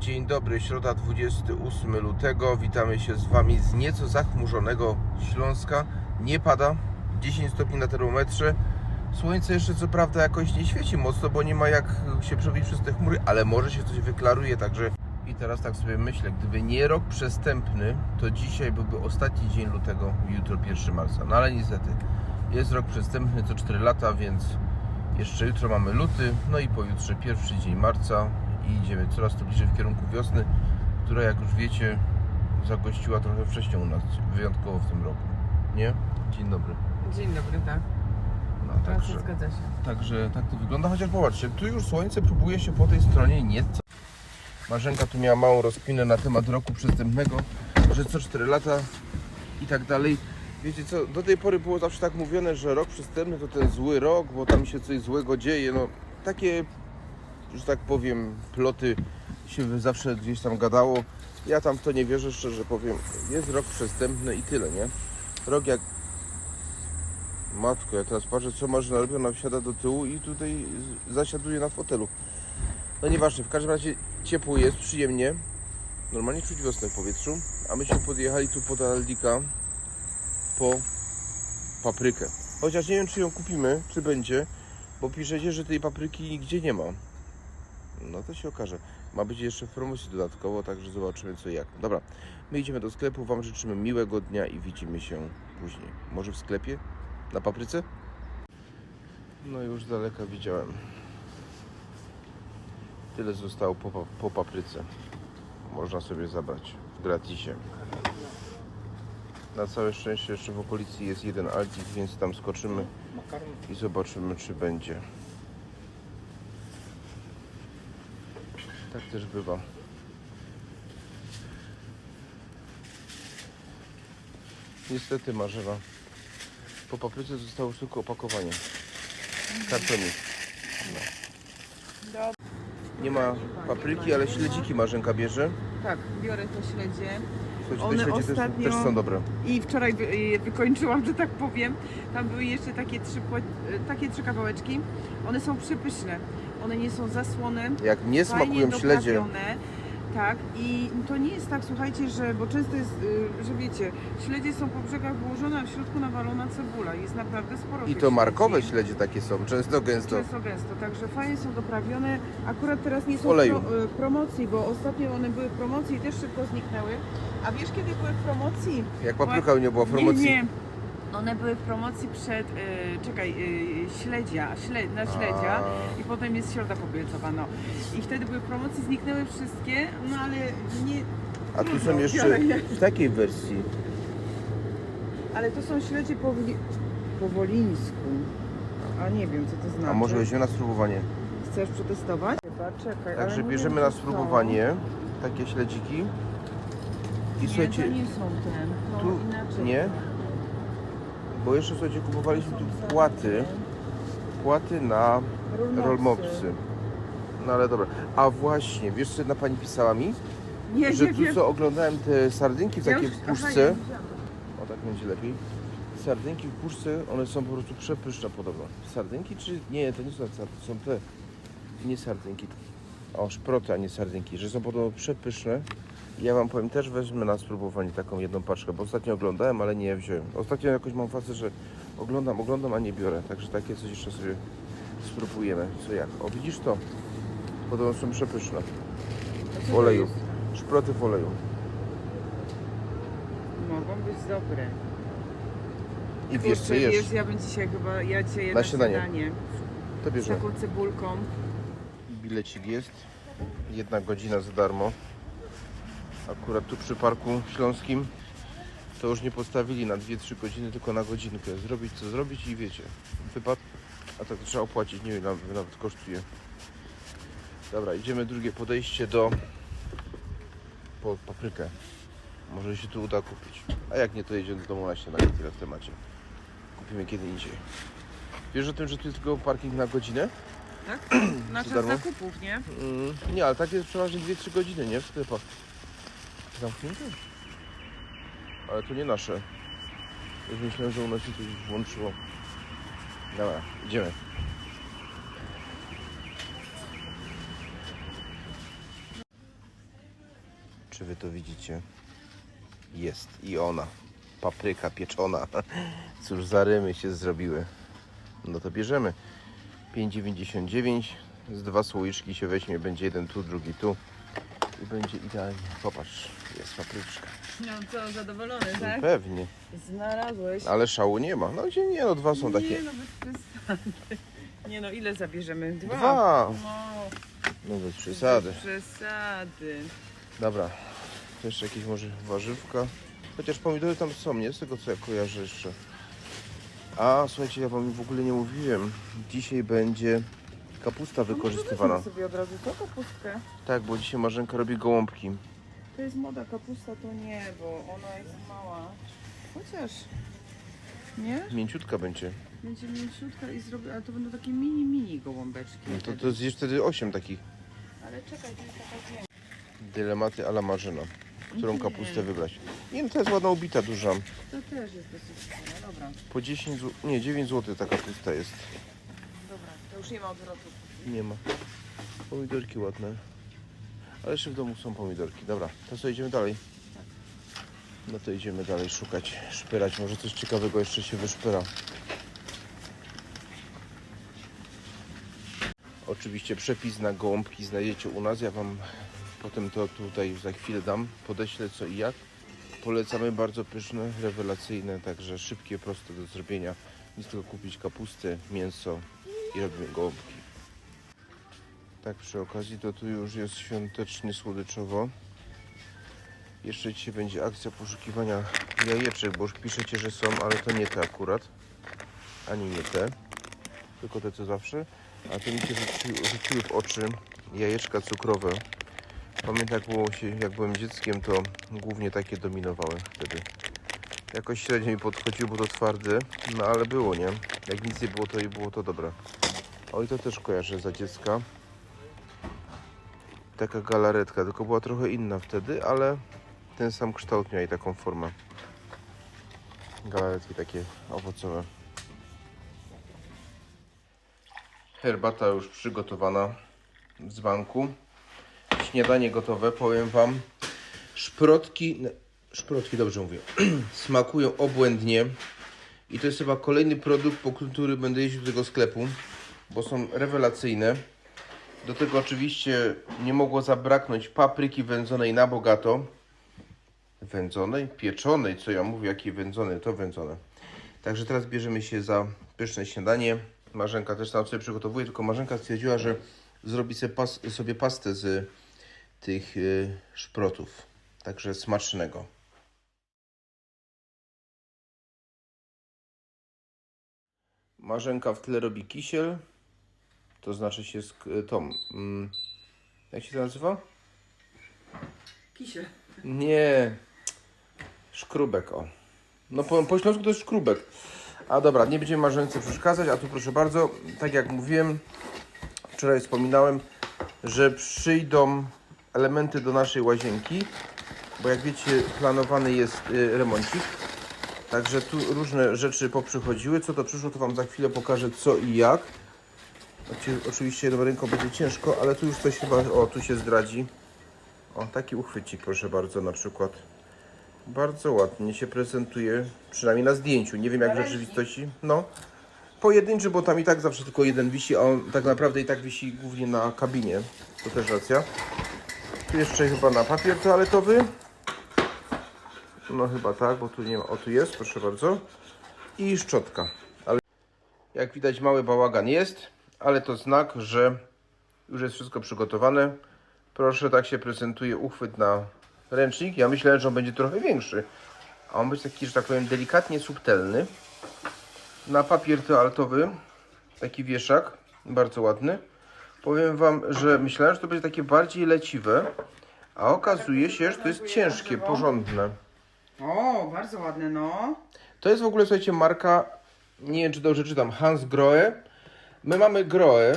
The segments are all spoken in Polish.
Dzień dobry, środa 28 lutego. Witamy się z Wami z nieco zachmurzonego Śląska. Nie pada, 10 stopni na termometrze. Słońce jeszcze co prawda jakoś nie świeci mocno, bo nie ma jak się przebić przez te chmury, ale może się coś wyklaruje, także... I teraz tak sobie myślę, gdyby nie rok przestępny, to dzisiaj byłby ostatni dzień lutego, jutro 1 marca. No ale niestety, jest rok przestępny co 4 lata, więc jeszcze jutro mamy luty, no i pojutrze pierwszy dzień marca i idziemy coraz to bliżej w kierunku wiosny, która jak już wiecie zagościła trochę wcześniej u nas, wyjątkowo w tym roku. Nie? Dzień dobry. Dzień dobry, tak. No, Także... Zgadza się. także tak to wygląda, chociaż popatrzcie, tu już słońce próbuje się po tej stronie nieco. Marzenka tu miała małą rozkminę na temat roku przestępnego, że co 4 lata i tak dalej. Wiecie co, do tej pory było zawsze tak mówione, że rok przestępny to ten zły rok, bo tam się coś złego dzieje. No takie, że tak powiem, ploty się zawsze gdzieś tam gadało. Ja tam w to nie wierzę, szczerze powiem. Jest rok przestępny i tyle, nie? Rok jak... Matko, ja teraz patrzę, co Marzyna robi, ona wsiada do tyłu i tutaj zasiaduje na fotelu. No nieważne, w każdym razie ciepło jest, przyjemnie. Normalnie czuć wiosnę w powietrzu. A myśmy podjechali tu pod Aldika po paprykę. Chociaż nie wiem, czy ją kupimy, czy będzie, bo piszecie, że tej papryki nigdzie nie ma. No to się okaże. Ma być jeszcze w promocji dodatkowo, także zobaczymy co i jak. Dobra, my idziemy do sklepu. Wam życzymy miłego dnia i widzimy się później. Może w sklepie? Na papryce? No już z daleka widziałem. Tyle zostało po, po papryce. Można sobie zabrać w gratisie. Na całe szczęście jeszcze w okolicy jest jeden Aldik, więc tam skoczymy i zobaczymy czy będzie. Tak też bywa. Niestety Marzewa. Po papryce zostało tylko opakowanie. Kartonik. Dobra. Nie ma papryki, ale śledziki Marzenka bierze. Tak, biorę to śledzie. Słuchajcie, One te śledzie też, ostatnio- też są dobre. I wczoraj wy, je wykończyłam, że tak powiem. Tam były jeszcze takie trzy, takie trzy kawałeczki. One są przepyszne. One nie są zasłone. Jak nie fajnie smakują śledzie. Tak, i to nie jest tak, słuchajcie, że, bo często jest, y, że wiecie, śledzie są po brzegach wyłożone, a w środku nawalona cebula. Jest naprawdę sporo i to markowe śledzi. śledzie takie są, często gęsto. Często gęsto, także fajnie są doprawione. Akurat teraz nie są pro, e, promocji, bo ostatnio one były w promocji i też szybko zniknęły. A wiesz kiedy były w promocji? Jak papryka nie była w promocji. Nie, nie. One były w promocji przed, e, czekaj, e, śledzia, śle, na śledzia i potem jest środa pobielcowa, no. I wtedy były w promocji, zniknęły wszystkie, no ale nie, A tu są jeszcze w takiej wersji. ale to są śledzie po, po wolińsku. A nie wiem co to znaczy. A może weźmiemy na spróbowanie. Chcesz przetestować? Chyba, czekaj. ale Także nie bierzemy wiem, na co to. spróbowanie takie śledziki. I Nie, słuchajcie, to nie są ten. No, tu inaczej. nie? Bo jeszcze słuchajcie, kupowaliśmy tu płaty, płaty na rollmopsy. No ale dobra. A właśnie, wiesz co jedna pani pisała mi? Nie, Że nie tu co oglądałem te sardynki w Ja takiej już- aha, puszce. ja. O tak będzie lepiej. Sardynki w puszce, one są po prostu przepyszne podobno. Sardynki czy... Nie, to nie są sardynki, są te... Nie sardynki. O, szproty, a nie sardynki. Że są podobno przepyszne. Ja wam powiem, też wezmę na spróbowanie taką jedną paczkę, bo ostatnio oglądałem, ale nie wziąłem. Ostatnio jakoś mam fazę, że oglądam, oglądam, a nie biorę. Także takie coś jeszcze sobie spróbujemy. Co jak? O, widzisz to? Podobno są przepyszne. W oleju. Szproty w oleju. Mogą być dobre. I wiesz co Kurczę, jesz? wiesz, ja bym dzisiaj chyba, ja dzisiaj Na na śniadanie. śniadanie. To Z taką cebulką. Bilecik jest. Jedna godzina za darmo. Akurat tu przy Parku Śląskim to już nie postawili na 2-3 godziny, tylko na godzinkę. Zrobić co zrobić i wiecie. Wypad, a tak trzeba opłacić, nie wiem nawet kosztuje. Dobra, idziemy drugie podejście do po paprykę. Może się tu uda kupić. A jak nie, to jedziemy do domu na śniadanie, tyle w temacie. Kupimy kiedy indziej. Wiesz o tym, że tu jest tylko parking na godzinę? Tak? Na czas darmo? zakupów, nie? Mm, nie, ale tak jest przeważnie 2-3 godziny, nie? W sklepach. Zamknięte? Ale to nie nasze. Już myślałem, że u nas się coś włączyło. Dobra, idziemy. czy wy to widzicie. Jest i ona. Papryka pieczona. Cóż, zarymy się zrobiły. No to bierzemy. 5,99 z dwa słoiczki się weźmie, będzie jeden tu, drugi tu i będzie idealnie. Popatrz, jest papryczka. No co, zadowolony, No pewnie, Znalazłeś. ale szału nie ma. No gdzie nie, no dwa są takie. Nie no, bez przesady. Nie no, ile zabierzemy? Dwa. Dwa. No, No bez przesady. Bez przesady. Dobra, to jeszcze jakieś może warzywka. Chociaż pomidory tam są, nie? Z tego co ja kojarzę jeszcze. A, słuchajcie, ja wam w ogóle nie mówiłem. Dzisiaj będzie kapusta wykorzystywana. No, sobie od razu to kapustkę. Tak, bo dzisiaj Marzenka robi gołąbki. To jest moda, kapusta to nie, bo ona jest mała. Chociaż, nie? Mięciutka będzie. Będzie mięciutka i zrobię, ale to będą takie mini, mini gołąbeczki. No to, to zjesz wtedy 8 takich. Ale czekaj, to jest taka. Dylematy ala Marzena. Którą Nie. kapustę wybrać? Nie no, to jest ładna ubita duża. To też jest dosyć dobra. Po 10 zł, nie 9 zł ta kapusta jest. Już nie ma odwrotu. Nie ma. Pomidorki ładne. Ale jeszcze w domu są pomidorki. Dobra, to co idziemy dalej? No to idziemy dalej szukać, szpyrać. Może coś ciekawego jeszcze się wyszpyra. Oczywiście przepis na gołąbki znajdziecie u nas. Ja Wam potem to tutaj za chwilę dam. Podeślę co i jak. Polecamy bardzo pyszne, rewelacyjne, także szybkie, proste do zrobienia. Nic tylko kupić kapustę, mięso i robimy gołąbki. Tak przy okazji to tu już jest świątecznie słodyczowo. Jeszcze dzisiaj będzie akcja poszukiwania jajeczek, bo już piszecie, że są, ale to nie te akurat. Ani nie te. Tylko te co zawsze. A to mi się rzuci, rzuciły w oczy jajeczka cukrowe. Pamiętam jak, było się, jak byłem dzieckiem, to głównie takie dominowały wtedy. Jakoś średnio mi podchodziło, bo to twarde, no ale było, nie? Jak nic nie było, to i było to dobre. Oj, to też kojarzę za dziecka. Taka galaretka, tylko była trochę inna wtedy, ale ten sam kształt miał i taką formę. Galaretki takie owocowe. Herbata już przygotowana z dzbanku. Śniadanie gotowe, powiem Wam. Szprotki, szprotki dobrze mówię, smakują obłędnie. I to jest chyba kolejny produkt, po który będę jeździł do tego sklepu, bo są rewelacyjne. Do tego oczywiście nie mogło zabraknąć papryki wędzonej na bogato. Wędzonej? Pieczonej, co ja mówię, jakie wędzone, to wędzone. Także teraz bierzemy się za pyszne śniadanie. Marzenka też tam sobie przygotowuje, tylko Marzenka stwierdziła, że zrobi sobie, pas, sobie pastę z tych y, szprotów. Także smacznego. Marzenka w tle robi kisiel. To znaczy się z k- tą. Mm, jak się to nazywa? Kisiel. Nie. Szkrubek, o. No po, po śląsku to jest szkrubek. A dobra, nie będziemy Marzence przeszkadzać, a tu proszę bardzo, tak jak mówiłem, wczoraj wspominałem, że przyjdą elementy do naszej łazienki, bo jak wiecie, planowany jest y, remoncik. Także tu różne rzeczy poprzychodziły. Co to przyszło, to Wam za chwilę pokażę co i jak. Oczywiście jedną ręką będzie ciężko, ale tu już coś chyba, o tu się zdradzi. O, taki uchwycik proszę bardzo na przykład. Bardzo ładnie się prezentuje, przynajmniej na zdjęciu. Nie wiem jak w rzeczywistości. No, pojedynczy, bo tam i tak zawsze tylko jeden wisi, a on tak naprawdę i tak wisi głównie na kabinie. To też racja. Tu jeszcze chyba na papier toaletowy. No chyba tak, bo tu nie ma. O, tu jest, proszę bardzo. I szczotka. Ale jak widać mały bałagan jest, ale to znak, że już jest wszystko przygotowane. Proszę, tak się prezentuje uchwyt na ręcznik. Ja myślałem, że on będzie trochę większy. A on będzie taki, że tak powiem, delikatnie subtelny. Na papier toaletowy taki wieszak, bardzo ładny. Powiem Wam, że myślałem, że to będzie takie bardziej leciwe, a okazuje się, że to jest ciężkie, porządne. O, bardzo ładne, no. To jest w ogóle, słuchajcie, marka, nie wiem czy dobrze czytam, Hans Grohe. My mamy Grohe,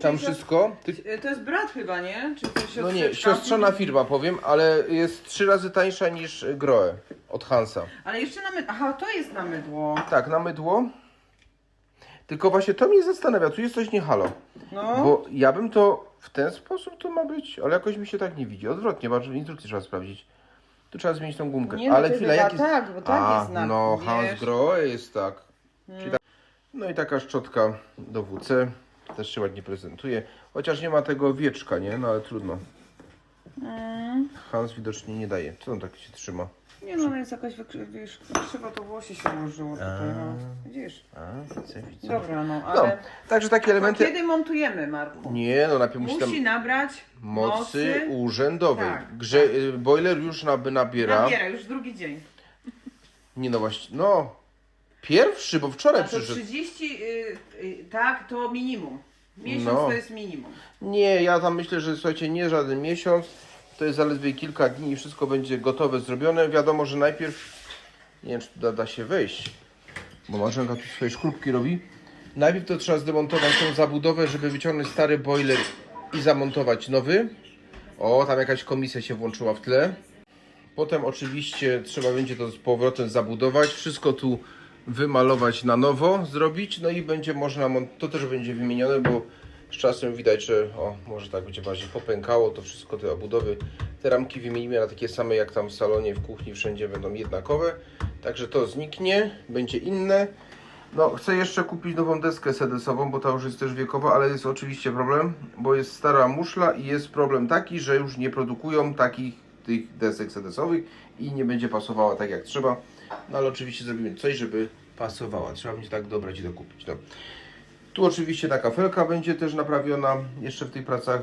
tam czyli to- wszystko. Ty, E, To jest brat chyba, nie? Czy to no nie, siostrzyczka? siostrzana firma powiem, ale jest trzy razy tańsza niż Grohe od Hansa. Ale jeszcze na mydło. Aha, to jest na mydło. Tak, na mydło. Tylko właśnie to mnie zastanawia, tu jest coś nie halo. No. Bo ja bym to w ten sposób to ma być, ale jakoś mi się tak nie widzi. Odwrotnie, bardzo w instrukcji trzeba sprawdzić. Tu trzeba zmienić tą gumkę. Nie, no ale to chwila, chyba jak jest... tak, bo tak A, jest no, wiesz. Hans Grohe jest tak. Czyli tak. No i taka szczotka do WC. Też się ładnie prezentuje. Chociaż nie ma tego wieczka, nie? No ale trudno. Mm. Hans widocznie nie daje. Co on tak się trzyma? Nie no, jest jakaś wykrzy- wiesz, krzywo to włosie się ułożyło tutaj, no. Widzisz? A, widzę, widzę. Dobra, no, No, ale... także takie elementy... kiedy montujemy, Marku? Nie, no najpierw musi Musi tam nabrać mocy urzędowej. Tak, Grze... y, Boiler już naby nabiera. Nabiera już drugi dzień. Nie no właśnie, no. Pierwszy, bo wczoraj A to przyszedł. 30, y, y, tak, to minimum. Miesiąc No. to jest minimum. Nie, ja tam myślę, że słuchajcie, nie żaden miesiąc. To jest zaledwie kilka dni i wszystko będzie gotowe, zrobione. Wiadomo, że najpierw. Nie wiem, czy tu da, da się wejść. Bo Marzenka tu swoje szkrupki robi. Najpierw to trzeba zdemontować tą zabudowę, żeby wyciągnąć stary boiler i zamontować nowy. O, tam jakaś komisja się włączyła w tle. Potem oczywiście trzeba będzie to z powrotem zabudować, wszystko tu wymalować na nowo, zrobić, no i będzie można, to też będzie wymienione, bo z czasem widać, że o, może tak będzie bardziej popękało, to wszystko te obudowy, te ramki wymienimy na takie same jak tam w salonie, w kuchni, wszędzie będą jednakowe, także to zniknie, będzie inne. No, chcę jeszcze kupić nową deskę sedesową, bo ta już jest też wiekowa, ale jest oczywiście problem, bo jest stara muszla i jest problem taki, że już nie produkują takich tych desek sedesowych i nie będzie pasowała tak jak trzeba. No ale oczywiście zrobimy coś, żeby pasowała. Trzeba będzie tak dobrać i dokupić. No. Tu oczywiście taka felka będzie też naprawiona jeszcze w tych pracach.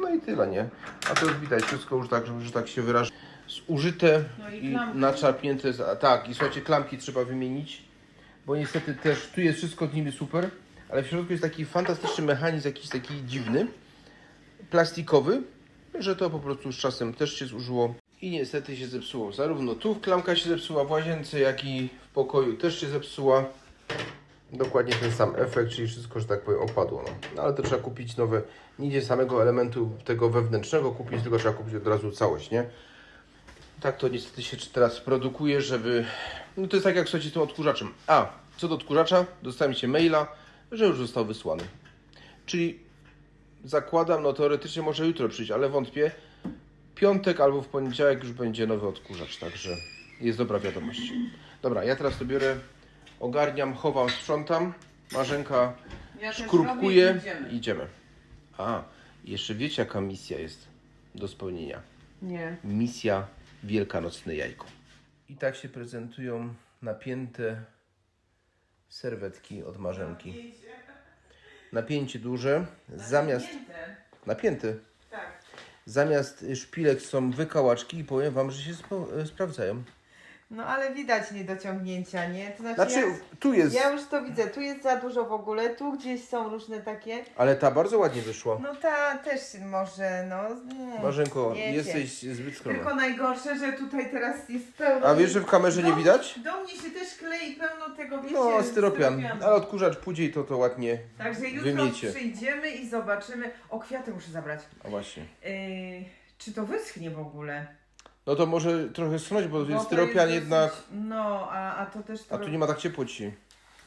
No i tyle, nie? A to już widać wszystko już tak, że, tak się wyrażę. Zużyte No i i naczarpnięte. z- Tak, i słuchajcie, klamki trzeba wymienić bo niestety też tu jest wszystko niby super, ale w środku jest taki fantastyczny mechanizm, jakiś taki dziwny, plastikowy, że to po prostu z czasem też się zużyło i niestety się zepsuło. Zarówno tu klamka się zepsuła w łazience, jak i w pokoju też się zepsuła. Dokładnie ten sam efekt, czyli wszystko, że tak powiem, opadło. No. No, ale to trzeba kupić nowe, nie idzie samego elementu tego wewnętrznego kupić, tylko trzeba kupić od razu całość, nie? Tak to niestety się teraz produkuje, żeby... No to jest tak jak słuchajcie z tym odkurzaczem. A, co do odkurzacza, dostałem się maila, że już został wysłany. Czyli zakładam, no teoretycznie może jutro przyjść, ale wątpię. Piątek albo w poniedziałek już będzie nowy odkurzacz, także jest dobra wiadomość. Dobra, ja teraz to biorę, ogarniam, chowam, sprzątam. Marzenka Ja szkrupkuje robię idziemy. idziemy. A, jeszcze wiecie jaka misja jest do spełnienia Nie. misja Wielkanocne jajko. I tak się prezentują napięte serwetki od marzenki. Napięcie duże, zamiast napięte, Tak. zamiast szpilek są wykałaczki i powiem wam, że się sprawdzają. No ale widać niedociągnięcia, nie? To znaczy, Znaczy, ja, tu jest, ja już to widzę, tu jest za dużo w ogóle, tu gdzieś są różne takie. ale ta bardzo ładnie wyszła. No ta też może, no. Nie. Marzenko, wiecie. jesteś zbyt skromna. Tylko najgorsze, że tutaj teraz jest pełno. A wiesz, że w kamerze nie do, widać? Do mnie się też klei pełno tego, wiecie, No, styropian, styropianu. ale odkurzacz później to to ładnie Także jutro wymiecie. przyjdziemy i zobaczymy. O, kwiaty muszę zabrać. A właśnie. Yy, czy to wyschnie w ogóle? No to może trochę snąć, bo Bo to styropian jest jednak... dosyć- No, a, a to też... A tu nie ma tak ciepło dzisiaj.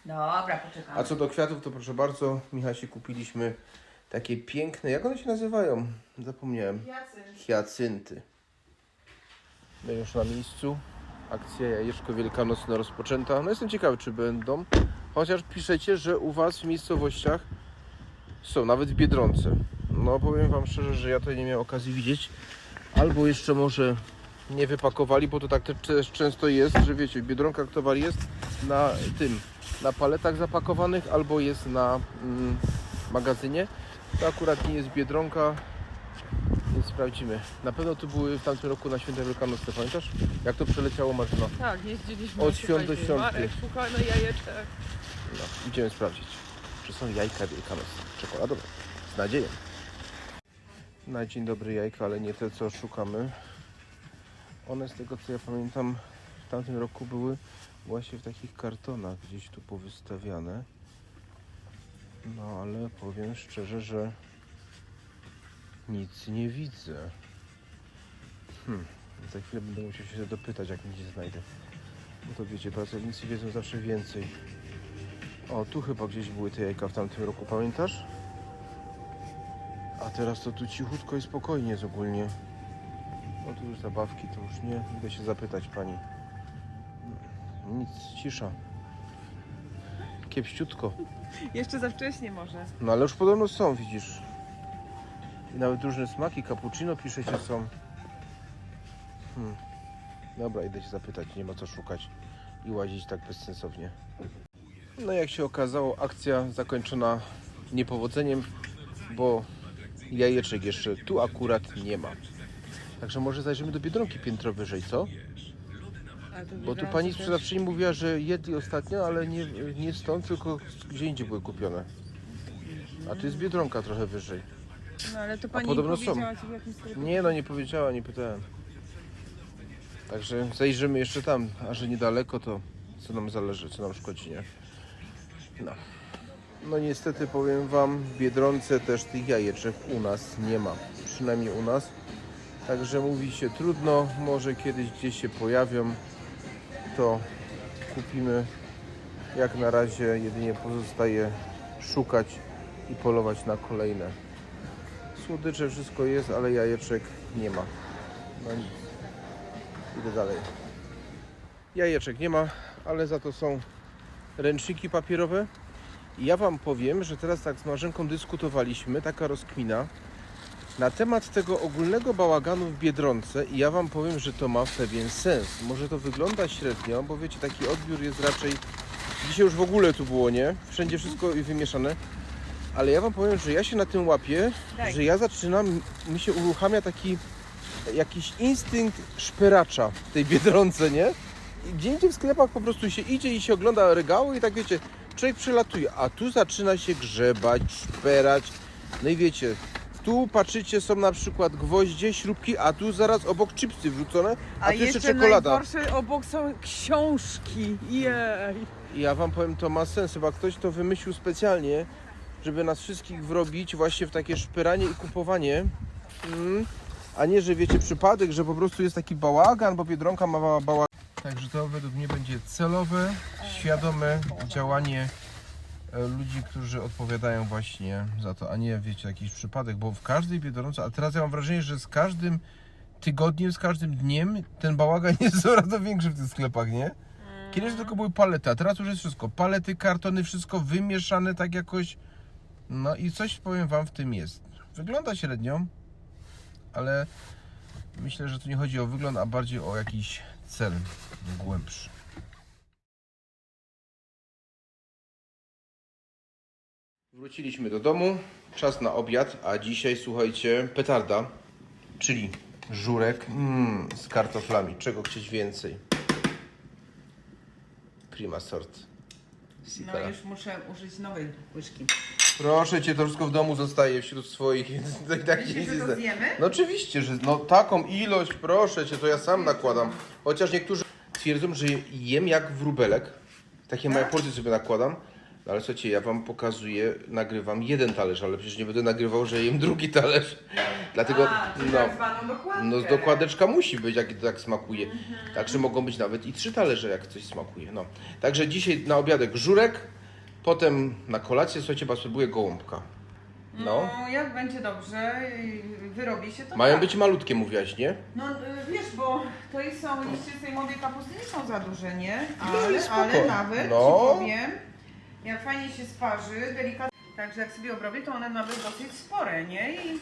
Dobra, poczekam. A co do kwiatów, to proszę bardzo, Michasie kupiliśmy takie piękne, jak one się nazywają? Zapomniałem. Hiacynty. No już na miejscu. Akcja Jajeczko Wielkanocne rozpoczęta. No jestem ciekawy, czy będą. Chociaż piszecie, że u Was w miejscowościach są, nawet w Biedronce. No powiem Wam szczerze, że ja to nie miałem okazji widzieć. Albo jeszcze może nie wypakowali, bo to tak też często jest, że wiecie, w Biedronkach towar jest na tym, na paletach zapakowanych, albo jest na mm, magazynie. To akurat nie jest Biedronka, więc sprawdzimy. Na pewno tu były w tamtym roku na święta Wielkanocne, pamiętasz? Jak to przeleciało Martyna? Tak, jeździliśmy. Od świąt do świąt. Marek, szukamy jajeczek. No, idziemy sprawdzić, czy są jajka wielkanocne, czekoladowe, z nadzieją. Na dzień dobry jajka, ale nie te, co szukamy. One, z tego co ja pamiętam, w tamtym roku były właśnie w takich kartonach gdzieś tu powystawiane. No, ale powiem szczerze, że nic nie widzę. Hmm, za chwilę będę musiał się dopytać, jak gdzieś znajdę. No to wiecie, pracownicy wiedzą zawsze więcej. O, tu chyba gdzieś były te jajka w tamtym roku, pamiętasz? A teraz to tu cichutko i spokojnie jest ogólnie. No tu już zabawki, to już nie. Idę się zapytać pani. Nic, cisza. Kiepściutko. Jeszcze za wcześnie może. No ale już podobno są, widzisz. I nawet różne smaki, cappuccino piszecie są. Hmm. Dobra, idę się zapytać, nie ma co szukać i łazić tak bezsensownie. No jak się okazało, akcja zakończona niepowodzeniem, bo jajeczek jeszcze tu akurat nie ma. Także może zajrzymy do Biedronki piętro wyżej, co? Bo tu pani sprzedawczyni mówiła, że jedli ostatnio, ale nie, nie stąd, tylko gdzie indziej były kupione. A tu jest Biedronka trochę wyżej. No ale to pani podobno są. powiedziała ci w jakim sklepie? Nie no, nie powiedziała, nie pytałem. Także zajrzymy jeszcze tam, a że niedaleko, to co nam zależy, co nam szkodzi, nie? No. No niestety powiem Wam, w Biedronce też tych jajeczek u nas nie ma. Przynajmniej u nas. Także mówi się trudno, może kiedyś gdzieś się pojawią, to kupimy. Jak na razie jedynie pozostaje szukać i polować na kolejne. Słodycze wszystko jest, ale jajeczek nie ma. No nic. Idę dalej. Jajeczek nie ma, ale za to są ręczniki papierowe. I ja Wam powiem, że teraz tak z Marzenką dyskutowaliśmy, taka rozkmina, na temat tego ogólnego bałaganu w Biedronce i ja Wam powiem, że to ma pewien sens. Może to wygląda średnio, bo wiecie, taki odbiór jest raczej... Dzisiaj już w ogóle tu było, nie? Wszędzie wszystko wymieszane. Ale ja Wam powiem, że ja się na tym łapię, Daj. że ja zaczynam, mi się uruchamia taki jakiś instynkt szperacza w tej Biedronce, nie? I gdzie indziej w sklepach po prostu się idzie i się ogląda regały i tak wiecie, człowiek przylatuje, a tu zaczyna się grzebać, szperać. No i wiecie, tu patrzycie, są na przykład gwoździe, śrubki, a tu zaraz obok chipsy wrzucone, a, A tu jeszcze czekolada. najgorsze obok są książki. Jej. Ja wam powiem, to ma sens, chyba ktoś to wymyślił specjalnie, żeby nas wszystkich wrobić właśnie w takie szpyranie i kupowanie. Mm. A nie, że wiecie, przypadek, że po prostu jest taki bałagan, bo Biedronka ma bałagan. Także to według mnie będzie celowe, świadome działanie ludzi, którzy odpowiadają właśnie za to, a nie wiecie, jakiś przypadek, bo w każdej Biedronce, a teraz ja mam wrażenie, że z każdym tygodniem, z każdym dniem ten bałagan jest coraz większy w tych sklepach, nie? Kiedyś tylko były palety, a teraz już jest wszystko. Palety, kartony, wszystko wymieszane tak jakoś. No i coś powiem Wam w tym jest. Wygląda średnio, ale myślę, że tu nie chodzi o wygląd, a bardziej o jakiś cel głębszy. Wróciliśmy do domu, czas na obiad, a dzisiaj słuchajcie, petarda, czyli żurek mm, z kartoflami. Czego chcieć więcej? Prima sort. No już muszę użyć nowej łyżki. Proszę cię, to wszystko w domu zostaje wśród swoich. więc tak- tak że nie to zda- zjemy? No oczywiście, że no taką ilość, proszę cię, to ja sam nakładam. Chociaż niektórzy twierdzą, że jem jak wróbelek. Takie małe Tak? porcje sobie nakładam. No ale słuchajcie, ja wam pokazuję, nagrywam jeden talerz, ale przecież nie będę nagrywał, że jem drugi talerz. Dlatego, A, czyli no, tak zwaną dokładkę. no dokładeczka musi być, jak tak smakuje. Także mogą być nawet i trzy talerze, jak coś smakuje. No. Także dzisiaj na obiadek żurek, potem na kolację, słuchajcie, chyba spróbuję gołąbka. No. No, jak będzie dobrze, i wyrobi się to Mają tak. być malutkie, mówiłaś, nie? No y, wiesz, bo to jest są liście młodej kapusty nie są za duże, nie? ale Ale, spoko. ale nawet No. ci powiem, jak fajnie się sparzy, delikatnie, także jak sobie obrobię, to one nawet dosyć spore, nie? I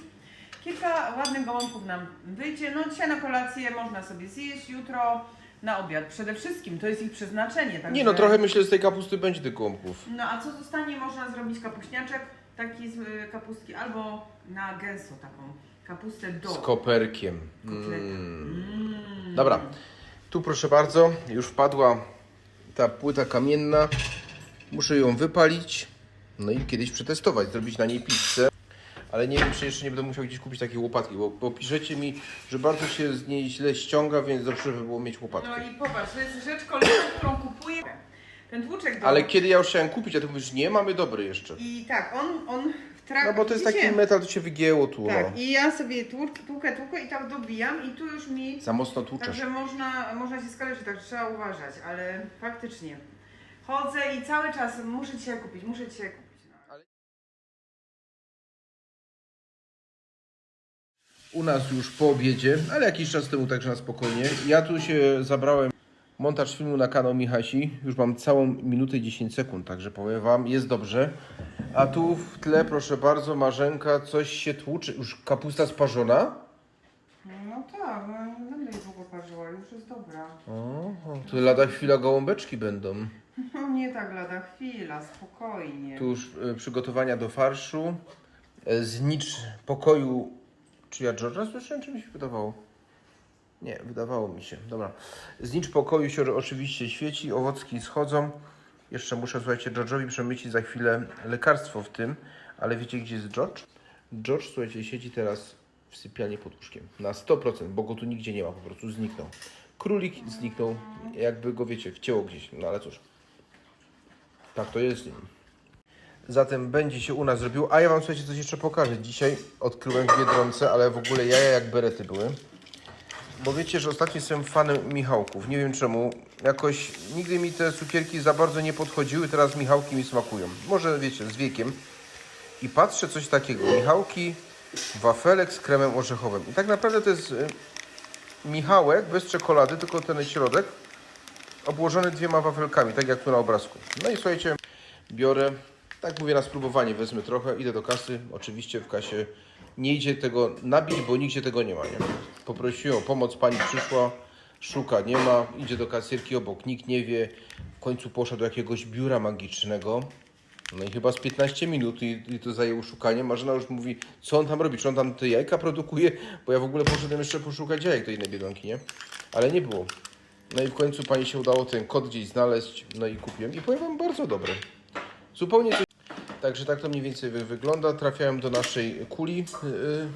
kilka ładnych gołąbków nam wyjdzie. No dzisiaj na kolację można sobie zjeść, jutro na obiad. Przede wszystkim to jest ich przeznaczenie. Także... Nie no, trochę myślę, że z tej kapusty będzie tych gołąbków. No a co zostanie, można zrobić kapuśniaczek taki z y, kapustki albo na gęsto taką kapustę do Z koperkiem. kotleta. Mm. Mm. Dobra, tu proszę bardzo, już wpadła ta płyta kamienna. Muszę ją wypalić, no i kiedyś przetestować, zrobić na niej pizzę. Ale nie wiem, czy jeszcze nie będę musiał gdzieś kupić takiej łopatki, bo, bo piszecie mi, że bardzo się z niej źle ściąga, więc dobrze by było mieć łopatkę. No i popatrz, to jest rzecz kolejna, którą kupuję. Ten tłuczek do... Ale kiedy ja już chciałem kupić, a ty mówisz, nie, mamy dobry jeszcze. I tak, on, on w trakcie... No bo to jest taki metal, to się wygięło tu, no. Tak, i ja sobie tłukę, tłukę, tłukę i tak dobijam i tu już mi... Za mocno tłuczesz. Także można, można się skaleczyć, tak trzeba uważać, ale faktycznie. Chodzę i cały czas muszę dzisiaj kupić, muszę dzisiaj kupić. u nas już po obiedzie, ale jakiś czas temu także na spokojnie. Ja tu się zabrałem montaż filmu na kanał Michasi. Już mam całą minutę i 10 sekund, także powiem Wam, jest dobrze. A tu w tle, proszę bardzo, Marzenka, coś się tłucze. Już kapusta sparzona? No tak, no nie będę jej długo parzyła, już jest dobra. O, tu lada chwila gołąbeczki będą. No nie tak lada chwila, spokojnie. Tu już e, przygotowania do farszu. E, znicz pokoju. Czy ja George'a słyszałem, czy mi się wydawało? Nie, wydawało mi się. Dobra. Znicz pokoju się oczywiście świeci, owocki schodzą. Jeszcze muszę, słuchajcie, George'owi przemycić za chwilę lekarstwo w tym. Ale wiecie, gdzie jest George? George, słuchajcie, siedzi teraz w sypialni pod łóżkiem. Na 100%, bo go tu nigdzie nie ma, po prostu zniknął. Królik zniknął, jakby go, wiecie, wcięło gdzieś. No ale cóż. Tak to jest z nim. Zatem będzie się u nas robił. A ja Wam słuchajcie coś jeszcze pokażę. Dzisiaj odkryłem w Biedronce, ale w ogóle jaja jak berety były. Bo wiecie, że ostatnio jestem fanem Michałków. Nie wiem czemu. Jakoś nigdy mi te cukierki za bardzo nie podchodziły. Teraz Michałki mi smakują. Może wiecie, z wiekiem. I patrzę coś takiego. Michałki, wafelek z kremem orzechowym. I tak naprawdę to jest y, Michałek bez czekolady, tylko ten środek obłożony dwiema wafelkami, tak jak tu na obrazku. No i słuchajcie, biorę, tak mówię na spróbowanie, wezmę trochę, idę do kasy. Oczywiście w kasie nie idzie tego nabić, bo nigdzie tego nie ma. Nie? Poprosiłem o pomoc, pani przyszła, szuka, nie ma, idzie do kasierki obok, nikt nie wie. W końcu poszedł do jakiegoś biura magicznego. No i chyba z 15 minut i, i to zajęło szukanie. Marzena już mówi, co on tam robi, czy on tam te jajka produkuje, bo ja w ogóle poszedłem jeszcze poszukać jajek do innej biedronki, nie? Ale nie było. No i w końcu pani się udało ten kod gdzieś znaleźć, no i kupiłem i powiem wam bardzo dobre. Zupełnie coś... Także tak to mniej więcej wy- wygląda. Trafiałem do naszej kuli, yy,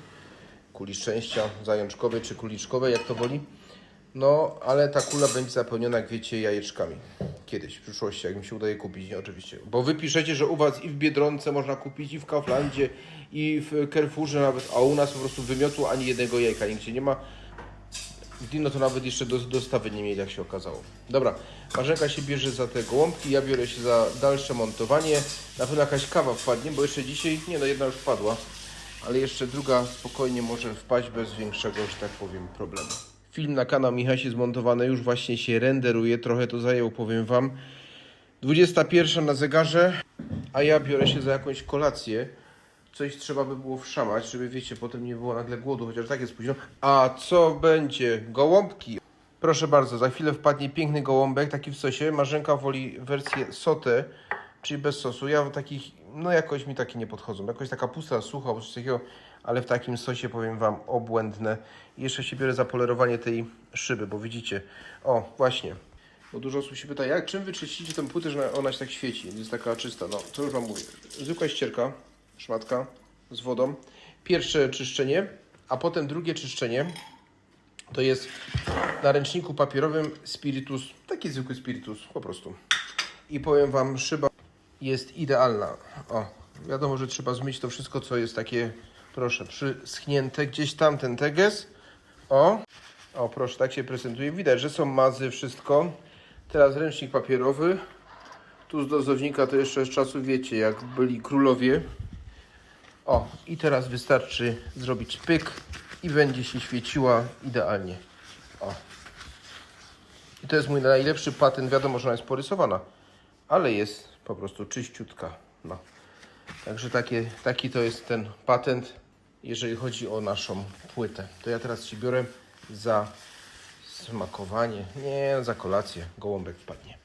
kuli szczęścia zajączkowej czy kuliczkowej, jak to woli. No, ale ta kula będzie zapełniona, jak wiecie, jajeczkami. Kiedyś, w przyszłości, jak mi się udaje kupić, oczywiście. Bo wy piszecie, że u was i w Biedronce można kupić, i w Kauflandzie, i w Carrefourze nawet, a u nas po prostu wymiotu ani jednego jajka nigdzie nie ma. Dino to nawet jeszcze do, dostawy nie mieli, jak się okazało. Dobra, Marzenka się bierze za te gołąbki, ja biorę się za dalsze montowanie. Na pewno jakaś kawa wpadnie, bo jeszcze dzisiaj, nie no, jedna już wpadła, ale jeszcze druga spokojnie może wpaść bez większego, że tak powiem, problemu. Film na kanał Michasi zmontowany już właśnie się renderuje, trochę to zajęło, powiem Wam. 21 na zegarze, a ja biorę się za jakąś kolację. Coś trzeba by było wszamać, żeby wiecie, potem nie było nagle głodu, chociaż tak jest późno. A co będzie? Gołąbki. Proszę bardzo, za chwilę wpadnie piękny gołąbek, taki w sosie. Marzenka woli wersję sotę, czyli bez sosu. Ja w takich, no jakoś mi takie nie podchodzą. Jakoś taka pusta, sucha, coś takiego, ale w takim sosie powiem Wam obłędne. I jeszcze się biorę za polerowanie tej szyby, bo widzicie, o właśnie, bo dużo osób się pyta, jak, czym wy czyścicie tę płytę, że ona się tak świeci, jest taka czysta. No, to już Wam mówię. Zwykła ścierka, szmatka z wodą. Pierwsze czyszczenie, a potem drugie czyszczenie to jest na ręczniku papierowym spiritus, taki zwykły spiritus, po prostu. I powiem Wam, szyba jest idealna. O, wiadomo, że trzeba zmyć to wszystko, co jest takie, proszę, przyschnięte. Gdzieś tam ten teges. O, o, proszę, tak się prezentuje. Widać, że są mazy, wszystko. Teraz ręcznik papierowy. Tu z dozownika to jeszcze z czasu wiecie, jak byli królowie. O, i teraz wystarczy zrobić pyk i będzie się świeciła idealnie. O. I to jest mój najlepszy patent. Wiadomo, że ona jest porysowana, ale jest po prostu czyściutka. No. Także takie, taki to jest ten patent, jeżeli chodzi o naszą płytę. To ja teraz się biorę za smakowanie. Nie, za kolację. Gołąbek wpadnie.